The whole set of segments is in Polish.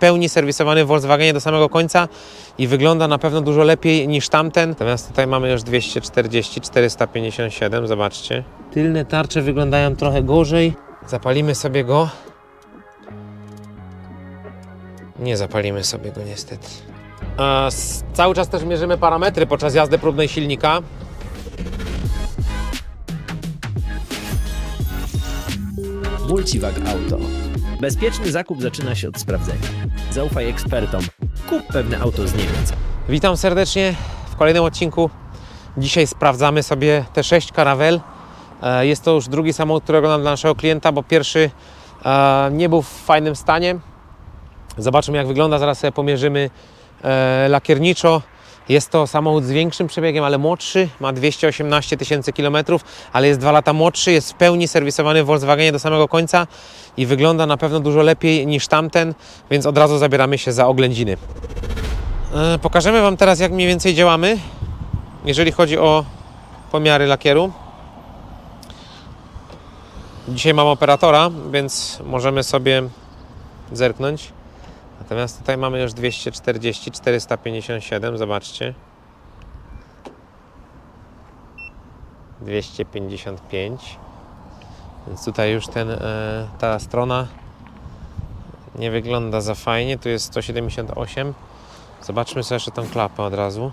pełni serwisowany Volkswagenie do samego końca i wygląda na pewno dużo lepiej niż tamten. Natomiast tutaj mamy już 240, 457, zobaczcie. Tylne tarcze wyglądają trochę gorzej. Zapalimy sobie go. Nie zapalimy sobie go niestety. A, cały czas też mierzymy parametry podczas jazdy próbnej silnika. Multiwag Auto. Bezpieczny zakup zaczyna się od sprawdzenia. Zaufaj ekspertom. Kup pewne auto z Niemiec. Witam serdecznie w kolejnym odcinku. Dzisiaj sprawdzamy sobie te 6 Caravelle. E, Jest to już drugi samochód, którego mam dla naszego klienta, bo pierwszy e, nie był w fajnym stanie. Zobaczymy jak wygląda, zaraz sobie pomierzymy e, lakierniczo. Jest to samochód z większym przebiegiem, ale młodszy, ma 218 tysięcy kilometrów, ale jest dwa lata młodszy, jest w pełni serwisowany w Volkswagenie do samego końca i wygląda na pewno dużo lepiej niż tamten, więc od razu zabieramy się za oględziny. E, Pokażemy Wam teraz, jak mniej więcej działamy, jeżeli chodzi o pomiary lakieru. Dzisiaj mam operatora, więc możemy sobie zerknąć. Natomiast tutaj mamy już 240, 457, zobaczcie. 255. Więc tutaj już ten, e, ta strona nie wygląda za fajnie. Tu jest 178. Zobaczmy sobie jeszcze tą klapę od razu.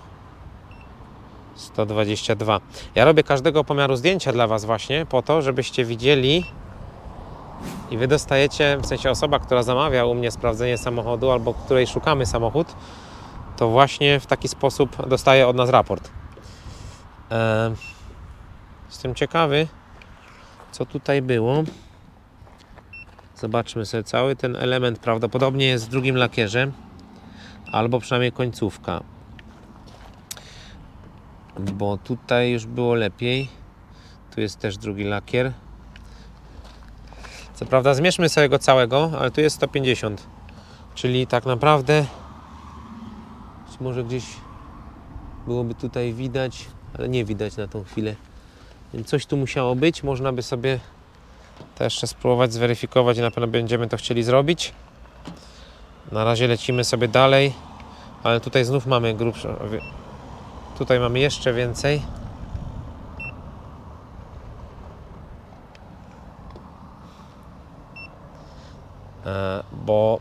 122. Ja robię każdego pomiaru zdjęcia dla Was właśnie po to, żebyście widzieli i Wy dostajecie, w sensie osoba, która zamawia u mnie sprawdzenie samochodu albo której szukamy samochód, to właśnie w taki sposób dostaje od nas raport. Eee, jestem ciekawy, co tutaj było. Zobaczmy sobie cały ten element prawdopodobnie jest w drugim lakierze albo przynajmniej końcówka. Bo tutaj już było lepiej. Tu jest też drugi lakier. Co prawda zmierzmy sobie go całego, ale tu jest 150. Czyli tak naprawdę może gdzieś byłoby tutaj widać, ale nie widać na tą chwilę. Więc coś tu musiało być. Można by sobie to jeszcze spróbować zweryfikować i na pewno będziemy to chcieli zrobić. Na razie lecimy sobie dalej, ale tutaj znów mamy grubsze. Tutaj mamy jeszcze więcej. Bo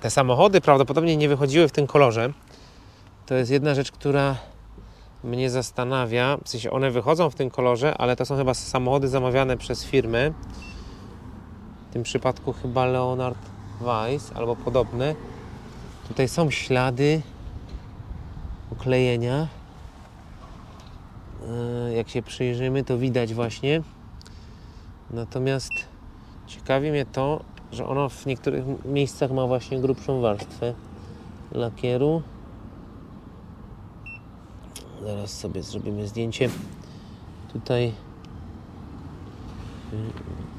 te samochody prawdopodobnie nie wychodziły w tym kolorze. To jest jedna rzecz, która mnie zastanawia. W sensie one wychodzą w tym kolorze, ale to są chyba samochody zamawiane przez firmę. W tym przypadku chyba Leonard Weiss albo podobne. Tutaj są ślady uklejenia. E, Jak się przyjrzymy, to widać właśnie. Natomiast ciekawi mnie to, że ono w niektórych miejscach ma właśnie grubszą warstwę lakieru. Zaraz sobie zrobimy zdjęcie. Tutaj y,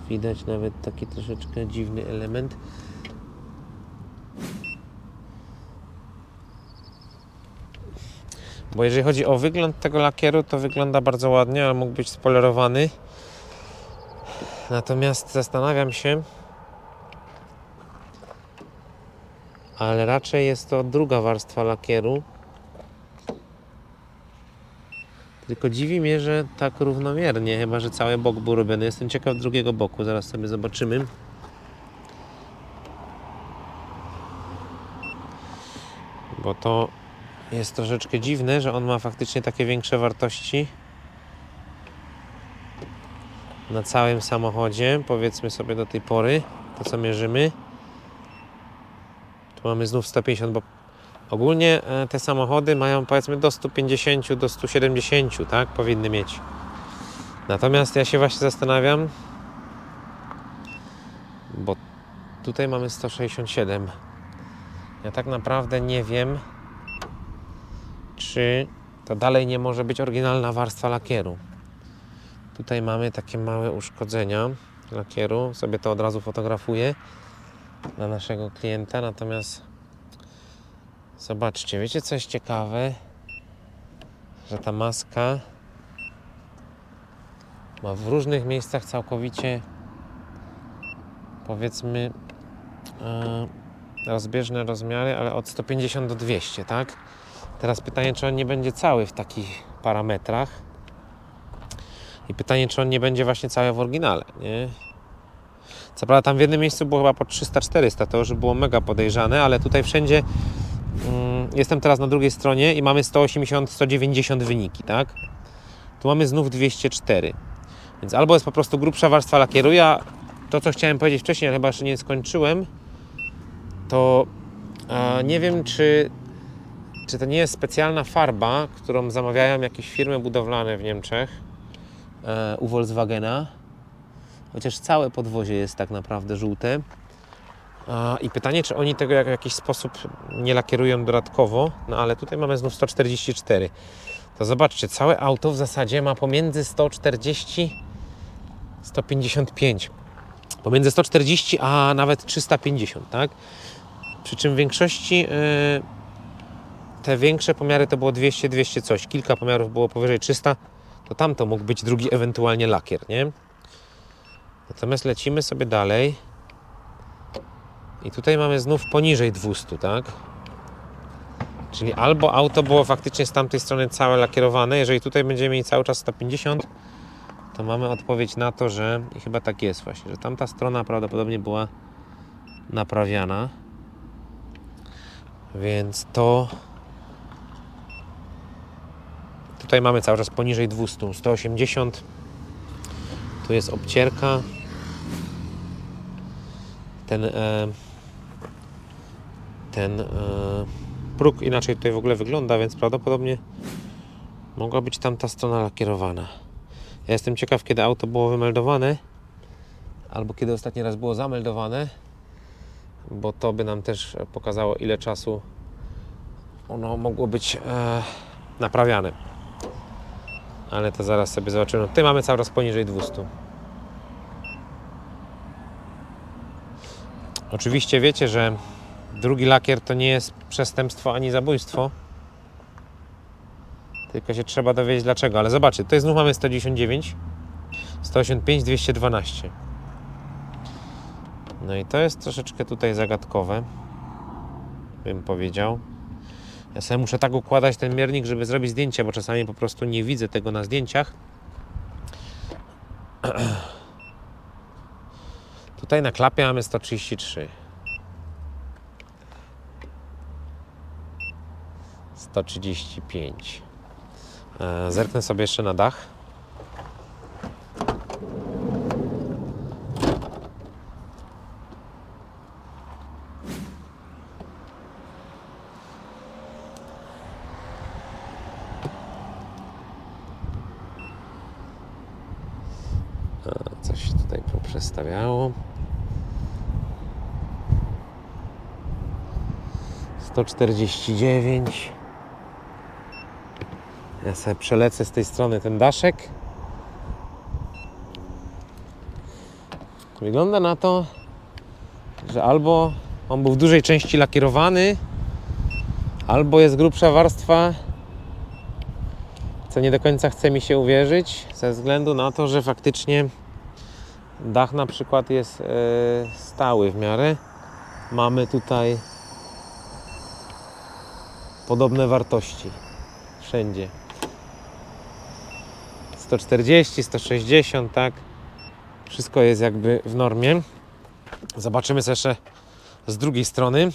widać nawet taki troszeczkę dziwny element. Bo jeżeli chodzi o wygląd tego lakieru, to wygląda bardzo ładnie, ale mógł być spolerowany. Natomiast zastanawiam się, ale raczej jest to druga warstwa lakieru. Tylko dziwi mnie, że tak równomiernie, chyba że cały bok był robiony. Jestem ciekaw drugiego boku, zaraz sobie zobaczymy. Bo to jest troszeczkę dziwne, że on ma faktycznie takie większe wartości na całym samochodzie, powiedzmy sobie do tej pory, to co mierzymy. Tu mamy znów 150, bo ogólnie e, te samochody mają powiedzmy do 150, do 170, tak? Powinny mieć. Natomiast ja się właśnie zastanawiam, bo tutaj mamy 167. Ja tak naprawdę nie wiem, czy to dalej nie może być oryginalna warstwa lakieru. Tutaj mamy takie małe uszkodzenia lakieru. Sobie to od razu fotografuję dla naszego klienta. Natomiast zobaczcie, wiecie co jest ciekawe? Że ta maska ma w różnych miejscach całkowicie powiedzmy e, rozbieżne rozmiary, ale od 150 do 200, tak? Teraz pytanie, czy on nie będzie cały w takich parametrach. I pytanie, czy on nie będzie właśnie cały w oryginale, nie? Co prawda tam w jednym miejscu było chyba po 300-400, to już było mega podejrzane, ale tutaj wszędzie mm, jestem teraz na drugiej stronie i mamy 180-190 wyniki, tak? Tu mamy znów 204. Więc albo jest po prostu grubsza warstwa lakieru. Ja to, co chciałem powiedzieć wcześniej, ale chyba jeszcze nie skończyłem, to e, nie wiem, czy, czy to nie jest specjalna farba, którą zamawiają jakieś firmy budowlane w Niemczech e, u Volkswagena. Chociaż całe podwozie jest tak naprawdę żółte. I pytanie, czy oni tego w jakiś sposób nie lakierują dodatkowo, no ale tutaj mamy znów 144. To zobaczcie, całe auto w zasadzie ma pomiędzy 140 155. Pomiędzy 140 a nawet 350, tak? Przy czym w większości yy, te większe pomiary to było 200, 200 coś. Kilka pomiarów było powyżej 300, to tam to mógł być drugi ewentualnie lakier, nie? Natomiast lecimy sobie dalej. I tutaj mamy znów poniżej 200, tak? Czyli albo auto było faktycznie z tamtej strony całe lakierowane, jeżeli tutaj będziemy mieli cały czas 150, to mamy odpowiedź na to, że i chyba tak jest właśnie, że tamta strona prawdopodobnie była naprawiana. Więc to tutaj mamy cały czas poniżej 200, 180. Tu jest obcierka. Ten e, ten e, próg inaczej tutaj w ogóle wygląda, więc prawdopodobnie mogła być tamta strona lakierowana. Ja jestem ciekaw, kiedy auto było wymeldowane, albo kiedy ostatni raz było zameldowane, bo to by nam też pokazało, ile czasu ono mogło być e, naprawiane. Ale to zaraz sobie zobaczymy. Tutaj mamy cały czas poniżej 200. Oczywiście wiecie, że drugi lakier to nie jest przestępstwo ani zabójstwo. Tylko się trzeba dowiedzieć dlaczego. Ale zobaczcie, tutaj znów mamy 199, 185, 212. No i to jest troszeczkę tutaj zagadkowe, bym powiedział. Ja sobie muszę tak układać ten miernik, żeby zrobić zdjęcie, bo czasami po prostu nie widzę tego na zdjęciach. Tutaj na klapie mamy 133. 135. E, Zerknę sobie jeszcze na dach. A, Coś się tutaj poprzestawiało. 149. Ja sobie przelecę z tej strony ten daszek. Wygląda na to, że albo on był w dużej części lakierowany, albo jest grubsza warstwa, co nie do końca chce mi się uwierzyć, ze względu na to, że faktycznie dach na przykład jest e, stały w miarę. Mamy tutaj podobne wartości wszędzie. 140, 160, tak. Wszystko jest jakby w normie. Zobaczymy jeszcze z drugiej strony.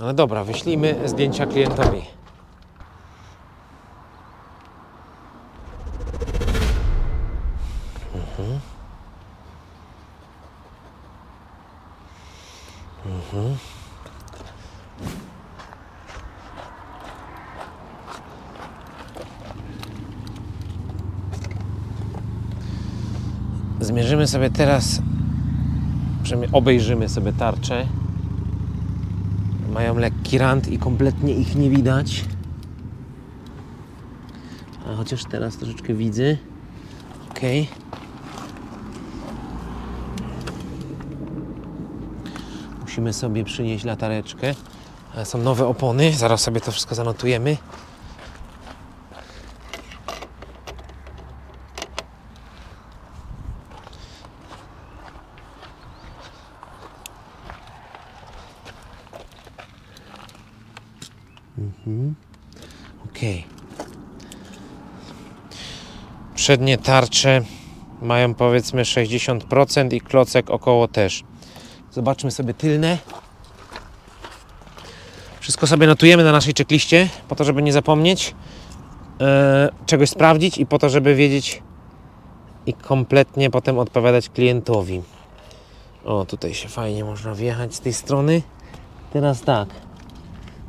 Ale dobra, wyślijmy zdjęcia klientowi. Mhm. Mhm. Zmierzymy sobie teraz, obejrzymy sobie tarczę. Mają lekki rand i kompletnie ich nie widać. A chociaż teraz troszeczkę widzę. Ok. Musimy sobie przynieść latareczkę. Są nowe opony, zaraz sobie to wszystko zanotujemy. Mhm. Okej. Przednie tarcze mają powiedzmy 60% i klocek około też. Zobaczmy sobie tylne. Wszystko sobie notujemy na naszej checkliście, po to, żeby nie zapomnieć e, czegoś sprawdzić i po to, żeby wiedzieć i kompletnie potem odpowiadać klientowi. O, tutaj się fajnie można wjechać z tej strony. Teraz tak.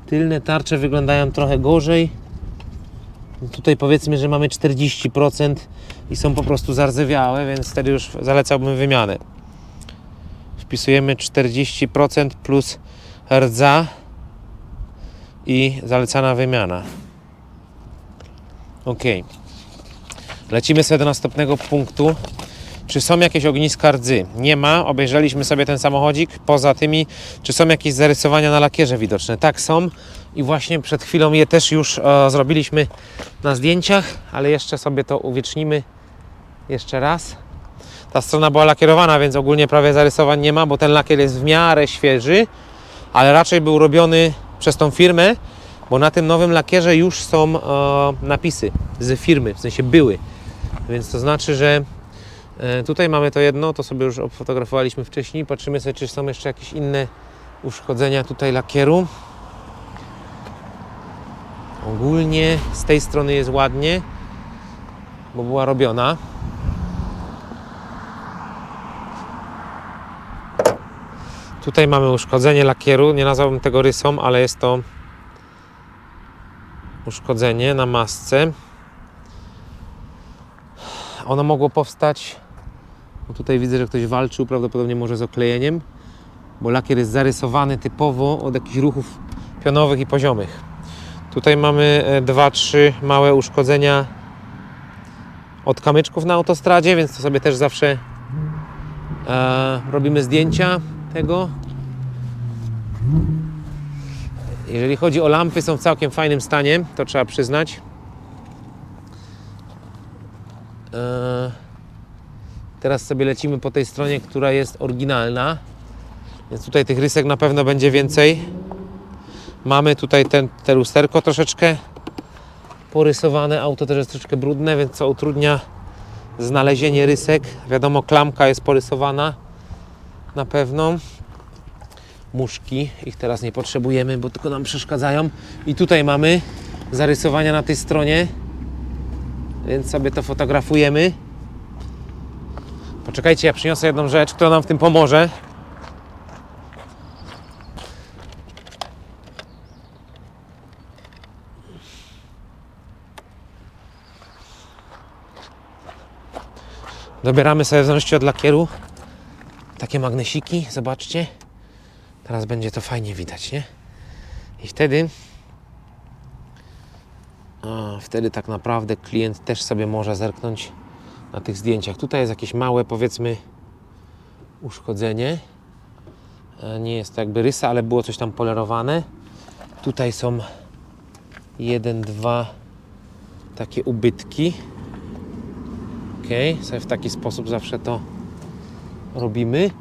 Tylne tarcze wyglądają trochę gorzej. Tutaj powiedzmy, że mamy 40% i są po prostu zardzewiałe, więc wtedy już zalecałbym wymianę. Wpisujemy 40% plus rdza i zalecana wymiana. Ok. Lecimy sobie do następnego punktu. Czy są jakieś ogniska rdzy? Nie ma. Obejrzeliśmy sobie ten samochodzik. Poza tymi, czy są jakieś zarysowania na lakierze widoczne? Tak, są. I właśnie przed chwilą je też już e, zrobiliśmy na zdjęciach, ale jeszcze sobie to uwiecznimy jeszcze raz. Ta strona była lakierowana, więc ogólnie prawie zarysowań nie ma, bo ten lakier jest w miarę świeży, ale raczej był robiony przez tą firmę, bo na tym nowym lakierze już są e, napisy z firmy, w sensie były. Więc to znaczy, że tutaj mamy to jedno, to sobie już fotografowaliśmy wcześniej. Patrzymy sobie, czy są jeszcze jakieś inne uszkodzenia tutaj lakieru. Ogólnie z tej strony jest ładnie, bo była robiona. Tutaj mamy uszkodzenie lakieru. Nie nazwałbym tego rysą, ale jest to uszkodzenie na masce. Ono mogło powstać. Bo tutaj widzę, że ktoś walczył prawdopodobnie może z oklejeniem, bo lakier jest zarysowany typowo od jakichś ruchów pionowych i poziomych. Tutaj mamy e, dwa, trzy małe uszkodzenia od kamyczków na autostradzie, więc to sobie też zawsze e, robimy zdjęcia tego. Jeżeli chodzi o lampy, są w całkiem fajnym stanie, to trzeba przyznać. E, teraz sobie lecimy po tej stronie, która jest oryginalna. Więc tutaj tych rysek na pewno będzie więcej. Mamy tutaj ten, te lusterko troszeczkę porysowane. Auto też jest troszeczkę brudne, więc co utrudnia znalezienie rysek. Wiadomo, klamka jest porysowana na pewno. Muszki, ich teraz nie potrzebujemy, bo tylko nam przeszkadzają. I tutaj mamy zarysowania na tej stronie, więc sobie to fotografujemy. Poczekajcie, ja przyniosę jedną rzecz, która nam w tym pomoże. Dobieramy sobie w zależności od lakieru takie magnesiki, zobaczcie. Teraz będzie to fajnie widać, nie? I wtedy a, wtedy tak naprawdę klient też sobie może zerknąć na tych zdjęciach. Tutaj jest jakieś małe, powiedzmy, uszkodzenie. E, Nie jest to jakby rysa, ale było coś tam polerowane. Tutaj są jeden, dwa takie ubytki. Ok, sobie w taki sposób zawsze to robimy.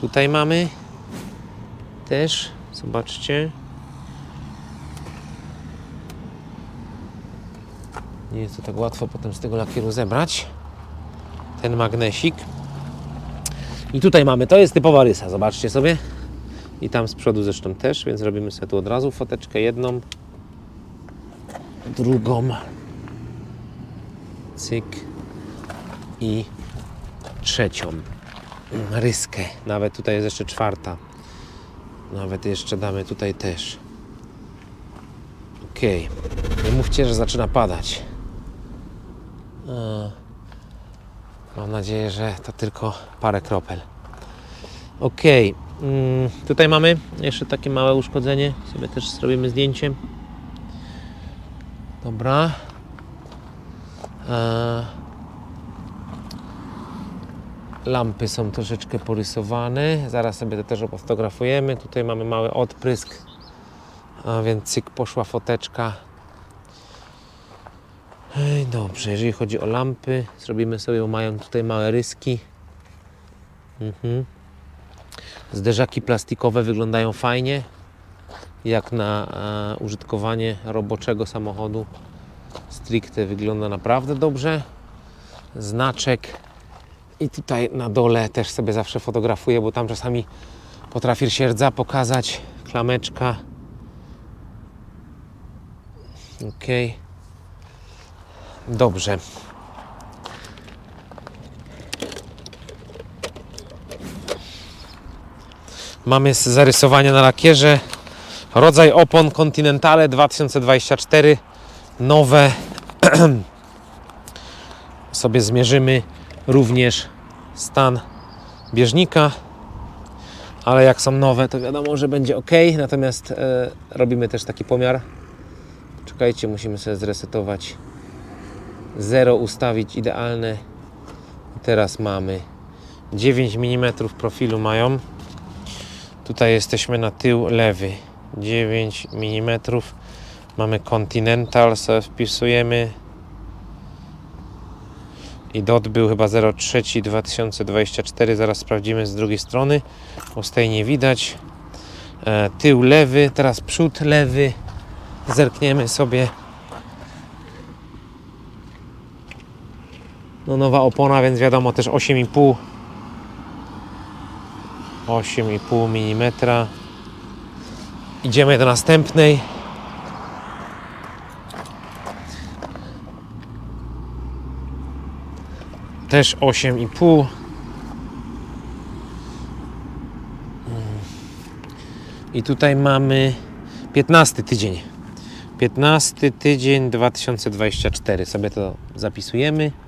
Tutaj mamy też, zobaczcie. Nie jest to tak łatwo potem z tego lakieru zebrać. Ten magnesik. I tutaj mamy, to jest typowa rysa, zobaczcie sobie. I tam z przodu zresztą też, więc robimy sobie tu od razu foteczkę jedną, drugą. Cyk. I trzecią ryskę. Nawet tutaj jest jeszcze czwarta. Nawet jeszcze damy tutaj też. Ok. Nie mówcie, że zaczyna padać. A. Mam nadzieję, że to tylko parę kropel. Ok. Mm, tutaj mamy jeszcze takie małe uszkodzenie. Sobie też zrobimy zdjęcie. Dobra. E, Lampy są troszeczkę porysowane. Zaraz sobie to też fotografujemy. Tutaj mamy mały odprysk. A więc cyk poszła foteczka. Ej, dobrze, jeżeli chodzi o lampy, zrobimy sobie, bo mają tutaj małe ryski. Mhm. Zderzaki plastikowe wyglądają fajnie. jak na e, użytkowanie roboczego samochodu stricte wygląda naprawdę dobrze. Znaczek i tutaj na dole też sobie zawsze fotografuję, bo tam czasami potrafi się rdza pokazać. Klameczka. Ok. Dobrze. Mamy z zarysowania na lakierze. Rodzaj opon Continentale 2024 nowe. Sobie zmierzymy również stan bieżnika. Ale jak są nowe to wiadomo, że będzie ok. Natomiast e, robimy też taki pomiar. Czekajcie, musimy sobie zresetować 0 ustawić idealne teraz mamy 9 mm profilu mają Tutaj jesteśmy na tył lewy. 9 mm. Mamy Continental, sobie wpisujemy. I dot był chyba 03 2024. Zaraz sprawdzimy z drugiej strony. Bo z tej nie widać. E, tył lewy, teraz przód lewy. Zerkniemy sobie. No nowa opona, więc wiadomo też 8,5 8,5 mm. Idziemy do następnej. Też 8,5. I tutaj mamy 15 tydzień. 15 tydzień 2024. Sobie to zapisujemy.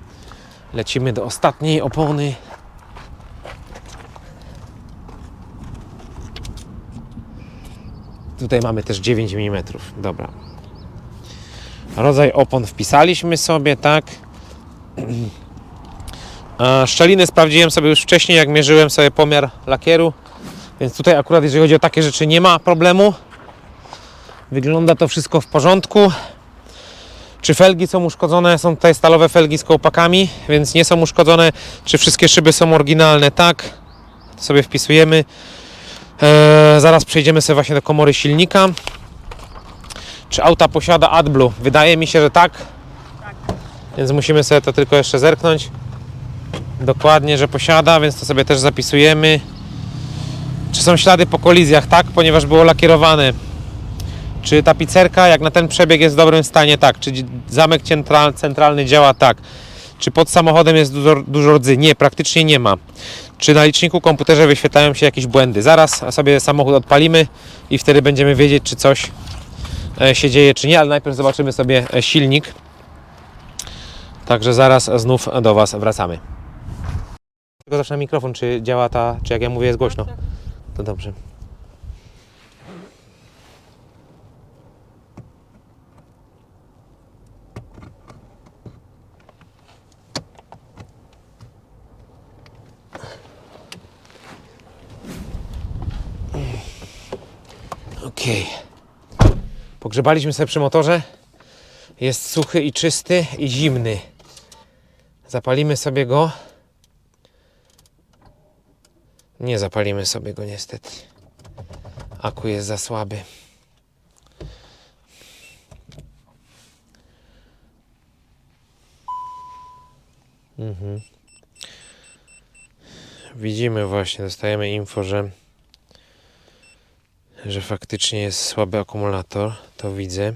Lecimy do ostatniej opony. Tutaj mamy też 9 mm. Dobra. Rodzaj opon wpisaliśmy sobie, tak. Szczeliny sprawdziłem sobie już wcześniej, jak mierzyłem sobie pomiar lakieru. Więc tutaj akurat jeżeli chodzi o takie rzeczy nie ma problemu. Wygląda to wszystko w porządku. Czy felgi są uszkodzone? Są tutaj stalowe felgi z kołpakami, więc nie są uszkodzone. Czy wszystkie szyby są oryginalne? Tak. To sobie wpisujemy. Eee, zaraz przejdziemy sobie właśnie do komory silnika. Czy auta posiada AdBlue? Wydaje mi się, że tak. Więc musimy sobie to tylko jeszcze zerknąć. Dokładnie, że posiada, więc to sobie też zapisujemy. Czy są ślady po kolizjach? Tak, ponieważ było lakierowane. Czy tapicerka, jak na ten przebieg, jest w dobrym stanie? Tak. Czy zamek central, centralny działa? Tak. Czy pod samochodem jest dużo, dużo rdzy? Nie, praktycznie nie ma. Czy na liczniku komputerze wyświetlają się jakieś błędy? Zaraz sobie samochód odpalimy i wtedy będziemy wiedzieć, czy coś e, się dzieje, czy nie, ale najpierw zobaczymy sobie e, silnik. Także zaraz znów do Was wracamy. Tylko zacznę mikrofon, czy działa ta, czy jak ja mówię jest głośno. To dobrze. Okej. Pogrzebaliśmy sobie przy motorze. Jest suchy i czysty i zimny. Zapalimy sobie go. Nie zapalimy sobie go niestety. Aku jest za słaby. Mhm. Widzimy właśnie, dostajemy info, że że faktycznie jest słaby akumulator, to widzę.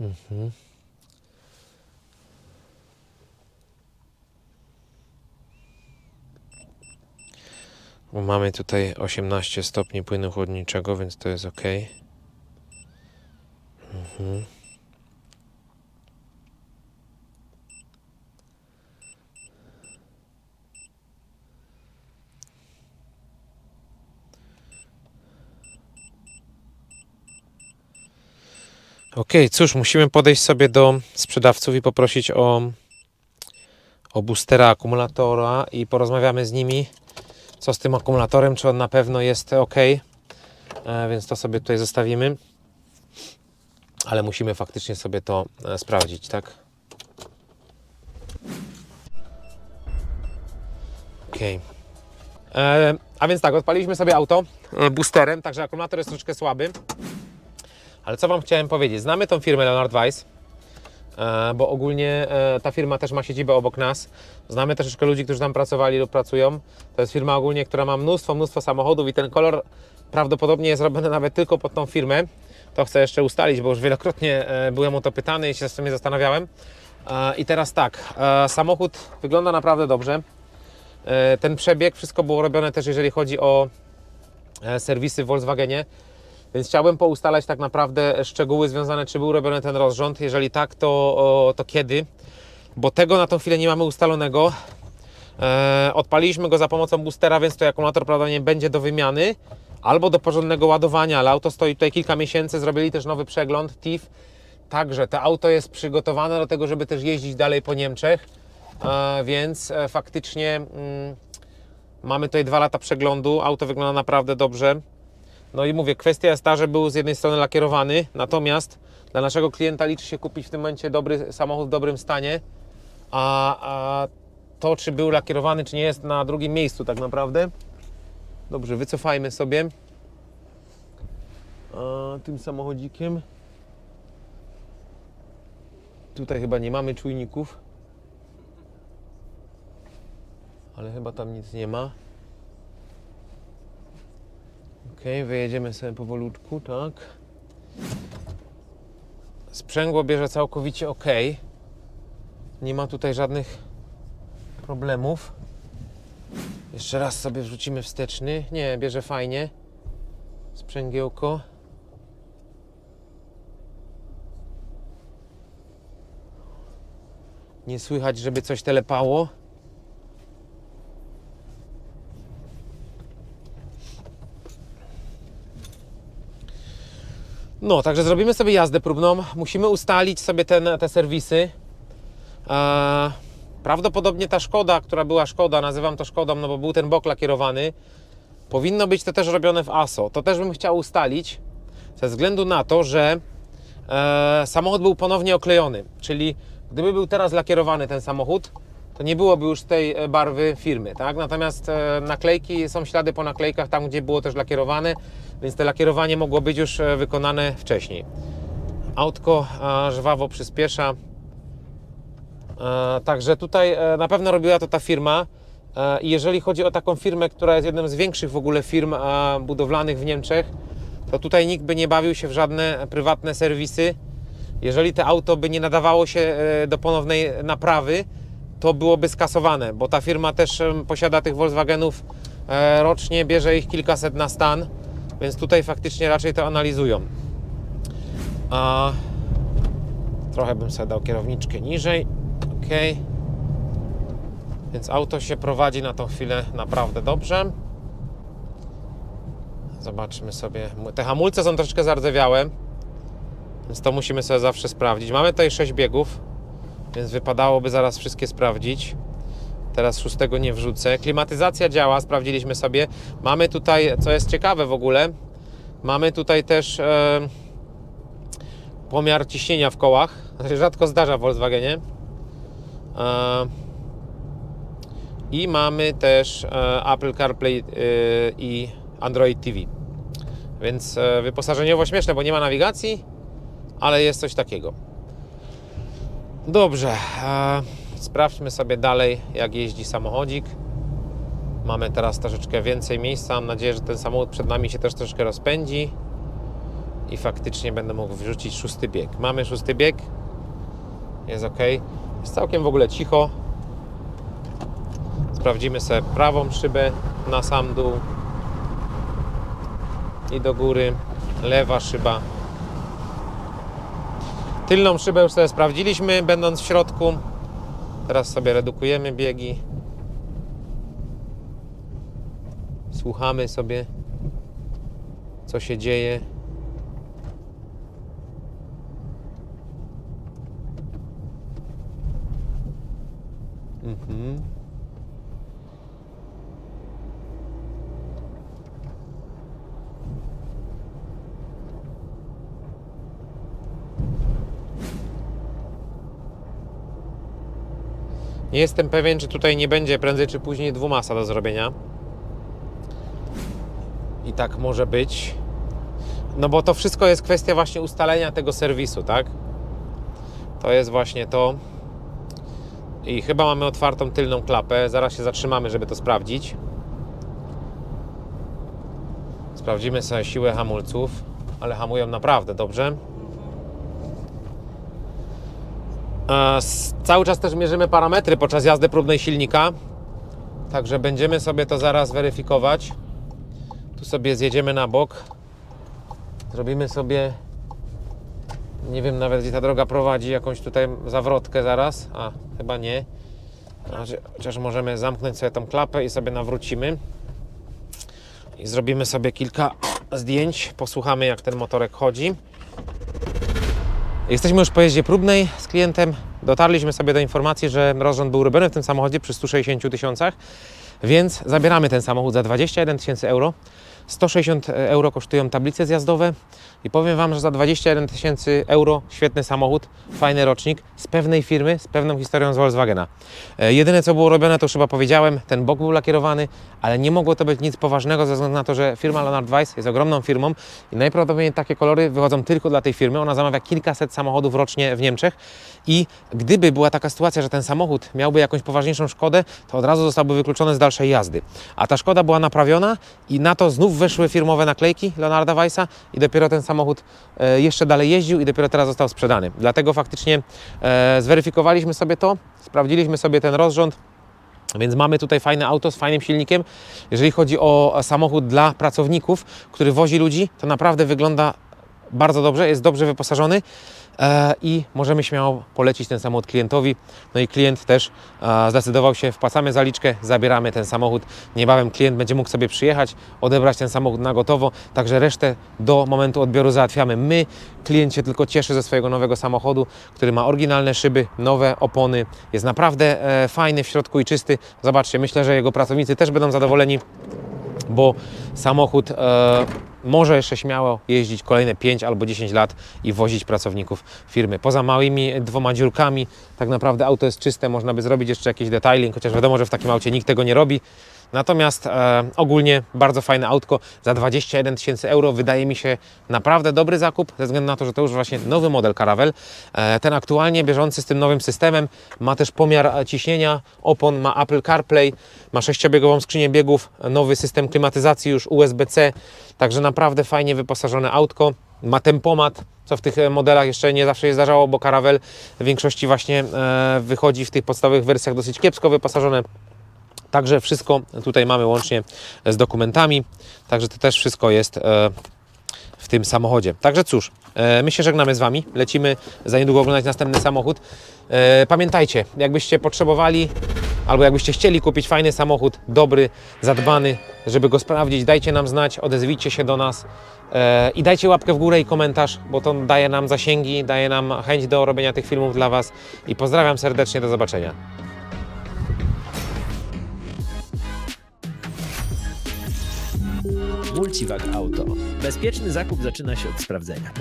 Mhm. Mamy tutaj 18 stopni płynu chłodniczego, więc to jest ok. Mhm. Okej, cóż, musimy podejść sobie do sprzedawców i poprosić o, o boostera akumulatora i porozmawiamy z nimi, co z tym akumulatorem, czy on na pewno jest ok. E, więc to sobie tutaj zostawimy. Ale musimy faktycznie sobie to e, sprawdzić, tak? Okej. E, A więc tak, odpaliliśmy sobie auto e, boosterem, także akumulator jest troszeczkę słaby. Ale co Wam chciałem powiedzieć? Znamy tą firmę Leonard Weiss, e, bo ogólnie e, ta firma też ma siedzibę obok nas. Znamy troszeczkę ludzi, którzy tam pracowali lub pracują. To jest firma ogólnie, która ma mnóstwo, mnóstwo samochodów i ten kolor prawdopodobnie jest robiony nawet tylko pod tą firmę. To chcę jeszcze ustalić, bo już wielokrotnie e, byłem o to pytany i się z tym zastanawiałem. I teraz tak, samochód wygląda naprawdę dobrze. Ten przebieg, wszystko było robione też jeżeli chodzi o serwisy w Volkswagenie. Więc chciałbym poustalać tak naprawdę szczegóły związane, czy był robiony ten rozrząd. Jeżeli tak, to, to kiedy? Bo tego na tą chwilę nie mamy ustalonego. E, odpaliliśmy go za pomocą boostera, więc to akumulator prawdopodobnie będzie do wymiany albo do porządnego ładowania, ale auto stoi tutaj kilka miesięcy. Zrobili też nowy przegląd TIF. Także to auto jest przygotowane do tego, żeby też jeździć dalej po Niemczech. E, więc e, faktycznie mm, mamy tutaj dwa lata przeglądu. Auto wygląda naprawdę dobrze. No i mówię, kwestia jest ta, że był z jednej strony lakierowany, natomiast dla naszego klienta liczy się kupić w tym momencie dobry samochód w dobrym stanie, a, a to, czy był lakierowany, czy nie jest na drugim miejscu tak naprawdę. Dobrze, wycofajmy sobie a, tym samochodzikiem. Tutaj chyba nie mamy czujników, ale chyba tam nic nie ma. Ok, wyjedziemy sobie powolutku, tak. Sprzęgło bierze całkowicie ok. Nie ma tutaj żadnych problemów. Jeszcze raz sobie wrzucimy wsteczny. Nie, bierze fajnie. Sprzęgiełko. Nie słychać, żeby coś telepało. No, także zrobimy sobie jazdę próbną. Musimy ustalić sobie ten, te serwisy. Eee, prawdopodobnie ta Szkoda, która była Szkoda, nazywam to Szkodą, no bo był ten bok lakierowany, powinno być to też robione w ASO. To też bym chciał ustalić, ze względu na to, że e, samochód był ponownie oklejony. Czyli gdyby był teraz lakierowany ten samochód, to nie byłoby już tej e, barwy firmy, tak? Natomiast e, naklejki, są ślady po naklejkach tam, gdzie było też lakierowane, więc to lakierowanie mogło być już e, wykonane wcześniej. Autko żwawo przyspiesza. Także tutaj na pewno robiła to ta firma. I jeżeli chodzi o taką firmę, która jest jedną z większych w ogóle firm budowlanych w Niemczech, to tutaj nikt by nie bawił się w żadne prywatne serwisy. Jeżeli to auto by nie nadawało się do ponownej naprawy, to byłoby skasowane, bo ta firma też posiada tych Volkswagenów e, rocznie, bierze ich kilkaset na stan, więc tutaj faktycznie raczej to analizują. A trochę bym sobie dał kierowniczkę niżej. Ok. Więc auto się prowadzi na tą chwilę naprawdę dobrze. Zobaczmy sobie. Te hamulce są troszeczkę zardzewiałe, więc to musimy sobie zawsze sprawdzić. Mamy tutaj 6 biegów, więc wypadałoby zaraz wszystkie sprawdzić. Teraz szóstego nie wrzucę. Klimatyzacja działa, sprawdziliśmy sobie. Mamy tutaj, co jest ciekawe w ogóle, mamy tutaj też e, pomiar ciśnienia w kołach. Się rzadko zdarza w Volkswagenie. E, I mamy też e, Apple CarPlay e, i Android TV. Więc e, wyposażeniowo śmieszne, bo nie ma nawigacji, ale jest coś takiego. Dobrze, e, sprawdźmy sobie dalej, jak jeździ samochodzik. Mamy teraz troszeczkę więcej miejsca. Mam nadzieję, że ten samochód przed nami się też troszeczkę rozpędzi i faktycznie będę mógł wrzucić szósty bieg. Mamy szósty bieg, jest ok. Jest całkiem w ogóle cicho. Sprawdzimy sobie prawą szybę na sam dół i do góry, lewa szyba. Tylną szybę już sobie sprawdziliśmy, będąc w środku. Teraz sobie redukujemy biegi. Słuchamy sobie, co się dzieje. Mhm. Nie jestem pewien, czy tutaj nie będzie prędzej czy później dwumasa do zrobienia. I tak może być. No bo to wszystko jest kwestia właśnie ustalenia tego serwisu, tak? To jest właśnie to. I chyba mamy otwartą tylną klapę. Zaraz się zatrzymamy, żeby to sprawdzić. Sprawdzimy sobie siłę hamulców, ale hamują naprawdę dobrze. E, s- Cały czas też mierzymy parametry podczas jazdy próbnej silnika. Także będziemy sobie to zaraz weryfikować. Tu sobie zjedziemy na bok. Zrobimy sobie. Nie wiem nawet gdzie ta droga prowadzi, jakąś tutaj zawrotkę zaraz. A, chyba nie. Chociaż możemy zamknąć sobie tą klapę i sobie nawrócimy. I zrobimy sobie kilka zdjęć. Posłuchamy jak ten motorek chodzi. Jesteśmy już po jeździe próbnej z klientem. Dotarliśmy sobie do informacji, że rozrząd był robiony w tym samochodzie przy 160 tysiącach, więc zabieramy ten samochód za 21 tysięcy euro. 160 euro kosztują tablice zjazdowe i powiem Wam, że za 21 tysięcy euro świetny samochód, fajny rocznik, z pewnej firmy, z pewną historią z Volkswagena. E, Jedyne co było robione, to już chyba powiedziałem, ten bok był lakierowany, ale nie mogło to być nic poważnego ze względu na to, że firma Leonard Weiss jest ogromną firmą i najprawdopodobniej takie kolory wychodzą tylko dla tej firmy. Ona zamawia kilkaset samochodów rocznie w Niemczech i gdyby była taka sytuacja, że ten samochód miałby jakąś poważniejszą szkodę, to od razu zostałby wykluczony z dalszej jazdy. A ta szkoda była naprawiona i na to znów weszły firmowe naklejki Leonarda Weissa i dopiero ten samochód e, jeszcze dalej jeździł i dopiero teraz został sprzedany. Dlatego faktycznie e, zweryfikowaliśmy sobie to, sprawdziliśmy sobie ten rozrząd, więc mamy tutaj fajne auto z fajnym silnikiem. Jeżeli chodzi o samochód dla pracowników, który wozi ludzi, to naprawdę wygląda bardzo dobrze, jest dobrze wyposażony i możemy śmiało polecić ten samochód klientowi. No i klient też e, zdecydował się, wpłacamy zaliczkę, zabieramy ten samochód. Niebawem klient będzie mógł sobie przyjechać, odebrać ten samochód na gotowo, także resztę do momentu odbioru załatwiamy my. Klient się tylko cieszy ze swojego nowego samochodu, który ma oryginalne szyby, nowe opony, jest naprawdę e, fajny w środku i czysty. Zobaczcie, myślę, że jego pracownicy też będą zadowoleni bo samochód e, może jeszcze śmiało jeździć kolejne 5 albo 10 lat i wozić pracowników firmy. Poza małymi dwoma dziurkami, tak naprawdę auto jest czyste, można by zrobić jeszcze jakiś detailing, chociaż wiadomo, że w takim aucie nikt tego nie robi. Natomiast e, ogólnie bardzo fajne autko za 21 tysięcy euro wydaje mi się naprawdę dobry zakup, ze względu na to, że to już właśnie nowy model Caravelle. E, ten aktualnie bieżący z tym nowym systemem ma też pomiar e, ciśnienia opon, ma Apple CarPlay, ma sześciobiegową skrzynię biegów, nowy system klimatyzacji już USB-C, także naprawdę fajnie wyposażone autko. Ma tempomat, co w tych e, modelach jeszcze nie zawsze się zdarzało, bo Caravelle w większości właśnie e, wychodzi w tych podstawowych wersjach dosyć kiepsko wyposażone. Także wszystko tutaj mamy łącznie z dokumentami, także to też wszystko jest e, w tym samochodzie. Także cóż, e, my się żegnamy z Wami, lecimy za niedługo oglądać następny samochód. E, Pamiętajcie, jakbyście potrzebowali albo jakbyście chcieli kupić fajny samochód, dobry, zadbany, żeby go sprawdzić, dajcie nam znać, odezwijcie się do nas i dajcie łapkę w górę i komentarz, bo to daje nam zasięgi, daje nam chęć do robienia tych filmów dla Was i pozdrawiam serdecznie, do zobaczenia. Multiwag Auto. Bezpieczny zakup zaczyna się od sprawdzenia.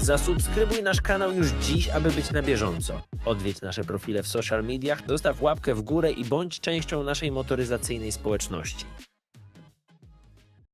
Zasubskrybuj nasz kanał już dziś, aby być na bieżąco. Odwiedź nasze profile w social mediach, zostaw łapkę w górę i bądź częścią naszej motoryzacyjnej społeczności.